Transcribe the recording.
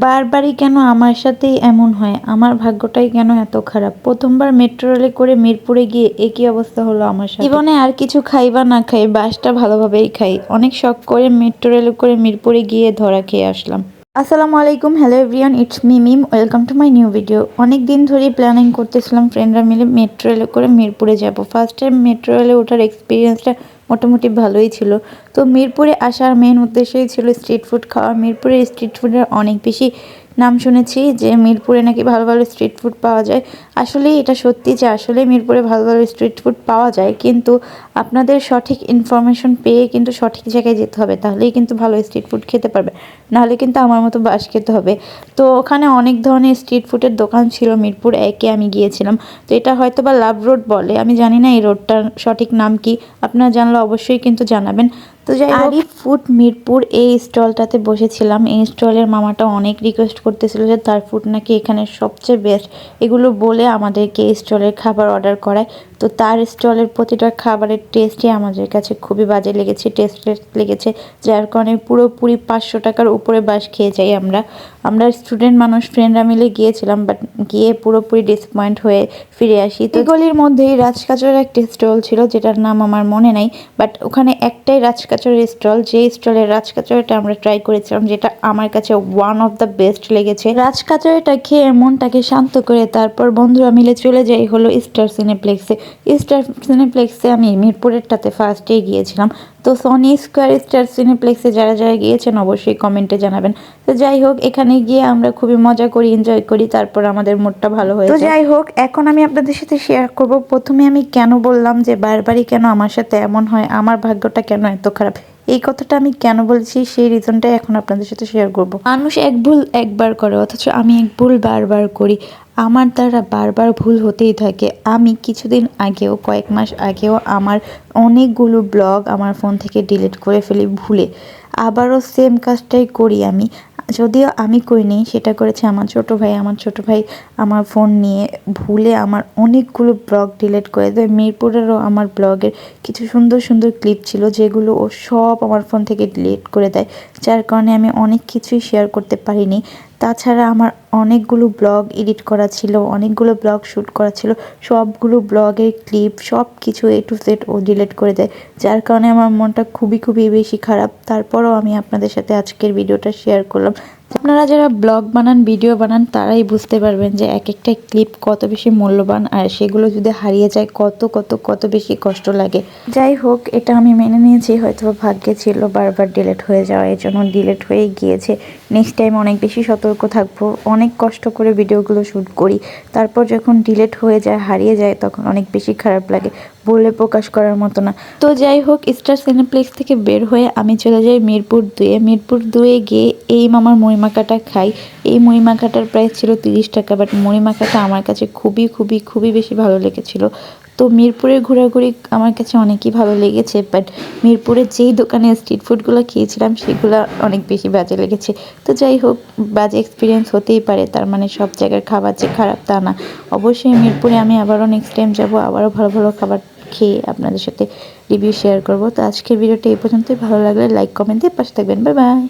বারবারই কেন আমার সাথেই এমন হয়? আমার ভাগ্যটাই কেন এত খারাপ? প্রথমবার মেট্রো রেলে করে মিরপুরে গিয়ে একই অবস্থা হলো আমার সাথে। জীবনে আর কিছু খাই বা না খাই বাসটা ভালোভাবেই খাই। অনেক শখ করে মেট্রো রেলে করে মিরপুরে গিয়ে ধরা খেয়ে আসলাম। আসসালামু আলাইকুম hello everyone it's me Mim welcome to my new video অনেক দিন ধরেই প্ল্যানিং করতেছিলাম ফ্রেন্ডরা মিলে মেট্রো রেলে করে মিরপুরে যাব। ফার্স্ট টাইম মেট্রো রেলে ওঠার এক্সপিরিয়েন্সটা মোটামুটি ভালোই ছিল। তো মিরপুরে আসার মেন উদ্দেশ্যই ছিল স্ট্রিট ফুড খাওয়া। মিরপুরের স্ট্রিট ফুডের অনেক বেশি নাম শুনেছি যে মিরপুরে নাকি ভালো ভালো স্ট্রিট ফুড পাওয়া যায়। আসলেই এটা সত্যি যে আসলে মিরপুরে ভালো ভালো স্ট্রিট ফুড পাওয়া যায়, কিন্তু আপনাদের সঠিক ইনফরমেশন পেয়ে কিন্তু সঠিক জায়গায় যেতে হবে, তাহলেই কিন্তু ভালো স্ট্রিট ফুড খেতে পারবে। নাহলে কিন্তু আমার মতো বাস খেতে হবে। তো ওখানে অনেক ধরনের স্ট্রিট ফুডের দোকান ছিল মিরপুর একে আমি গিয়েছিলাম। তো এটা হয়তো বা লাভ রোড বলে, আমি জানি না এই রোডটার সঠিক নাম কি, আপনারা জানলে অবশ্যই কিন্তু জানাবেন। তো যাই আরিফ ফুড মিরপুর এই স্টলটাতে বসেছিলাম। এই স্টলের মামাটা অনেক রিকোয়েস্ট করতেছিল যে, তার ফুড নাকি এখানে সবচেয়ে বেস্ট এগুলো বলে আমাদেরকে এই স্টলের খাবার অর্ডার করায়। তো তার স্টলের প্রতিটা খাবারের টেস্টই আমাদের কাছে খুবই বাজে লেগেছে টেস্টলেস লেগেছে, যার কারণে পুরোপুরি পাঁচশো টাকার উপরে বাস খেয়ে যাই আমরা। আমরা স্টুডেন্ট মানুষ ফ্রেন্ডরা মিলে গিয়েছিলাম বাট গিয়ে পুরোপুরি ডিসঅ্যাপয়েন্ট হয়ে ফিরে আসি। তো গলির মধ্যেই রাজকাচরের একটি স্টল ছিল, যেটার নাম আমার মনে নাই বাট ওখানে একটাই রাজকাচরের স্টল যে স্টলের রাজকাচরিটা আমরা ট্রাই করেছিলাম, যেটা আমার কাছে ওয়ান অফ দ্য বেস্ট লেগেছে। রাজকাচরিটা খেয়ে মনটাকে শান্ত করে তারপর বন্ধুরা মিলে চলে যাই হলো স্টার সিনেপ্লেক্সে স্টার সিনেপ্লেক্সে আমি মিরপুরেরটাতে ফার্স্টেই গিয়েছিলাম। তো সনি স্কোয়ার স্টার সিনেপ্লেক্সে যারা যারা গিয়েছেন অবশ্যই কমেন্টে জানাবেন। তো যাই হোক এখানে গিয়ে আমরা খুবই মজা করি এনজয় করি তারপর আমাদের মুডটা ভালো হয়ে তো যাই হোক এখন আমি আপনাদের সাথে শেয়ার করব। প্রথমে আমি কেন বললাম যে বারবারই কেন আমার সাথে এমন হয়? আমার ভাগ্যটা কেন এত খারাপ? এই কথাটা আমি কেন বলছি? সেই রিজনটাই এখন আপনাদের সাথে শেয়ার করব। মানুষ এক ভুল একবার করে, অথচ আমি এক ভুল বারবার করি। আমার দ্বারা বারবার ভুল হতেই থাকে। আমি কিছুদিন আগেও, কয়েক মাস আগেও আমার অনেকগুলো ব্লগ আমার ফোন থেকে ডিলিট করে ফেলি ভুলে। আবারও সেম কাজটাই করি আমি। যদিও আমি করিনি সেটা করেছে আমার ছোট ভাই। আমার ছোট ভাই আমার ফোন নিয়ে ভুলে আমার অনেকগুলো ব্লগ ডিলিট করে দেয়। মিরপুরেরও আমার ব্লগের কিছু সুন্দর সুন্দর ক্লিপ ছিল, যেগুলো ও সব আমার ফোন থেকে ডিলিট করে দেয়, যার কারণে আমি অনেক কিছুই শেয়ার করতে পারিনি। তাছাড়া আমার অনেকগুলো ব্লগ এডিট করা ছিল, অনেকগুলো ব্লগ শ্যুট করা ছিল, সবগুলো ব্লগের ক্লিপ সব কিছু এ টু জেড ও ডিলেট করে দেয়। যার কারণে আমার মনটা খুবই খুবই বেশি খারাপ। তারপরও আমি আপনাদের সাথে আজকের ভিডিওটা শেয়ার করলাম। আপনারা যারা ব্লগ বানান, ভিডিও বানান, তারাই বুঝতে পারবেন যে এক একটা ক্লিপ কত বেশি মূল্যবান আর সেগুলো যদি হারিয়ে যায়, কত কত কত বেশি কষ্ট লাগে। যাই হোক, এটা আমি মেনে নিয়েছি, হয়তো ভাগ্যে ছিল, বারবার ডিলেট হয়ে যাওয়া এই জন্য ডিলেট হয়ে গিয়েছে। নেক্সট টাইম অনেক বেশি সতর্ক থাকব, অনেক কষ্ট করে ভিডিওগুলো শ্যুট করি। তারপর যখন ডিলেট হয়ে যায়, হারিয়ে যায়, তখন অনেক বেশি খারাপ লাগে। বলে প্রকাশ করার মতো না। তো যাই হোক স্টার সিনেপ্লেক্স থেকে বের হয়ে আমি চলে যাই মিরপুর দুয়ে। মিরপুর দুয়ে গিয়ে এই মামার মরিমাখাটা খাই। এই মরিমাখাটার প্রাইস ছিল তিরিশ টাকা বাট মরিমাখাটা আমার কাছে খুবই খুবই খুবই বেশি ভালো লেগেছিল। তো মিরপুরের ঘোরাঘুরি আমার কাছে অনেকই ভালো লেগেছে বাট মিরপুরের যেই দোকানে স্ট্রিট ফুডগুলো খেয়েছিলাম, সেগুলো অনেক বেশি বাজে লেগেছে। তো যাই হোক, বাজে এক্সপিরিয়েন্স হতেই পারে, তার মানে সব জায়গার খাবার যে খারাপ তা না। অবশ্যই মিরপুরে আমি আবারও নেক্সট টাইম যাব, আবারও ভালো ভালো খাবার খেয়ে আপনাদের সাথে রিভিউ শেয়ার করব। তো আজকের ভিডিওটা এই পর্যন্তই, ভালো লাগলে লাইক কমেন্ট দিয়ে পাশে থাকবেন বাই বাই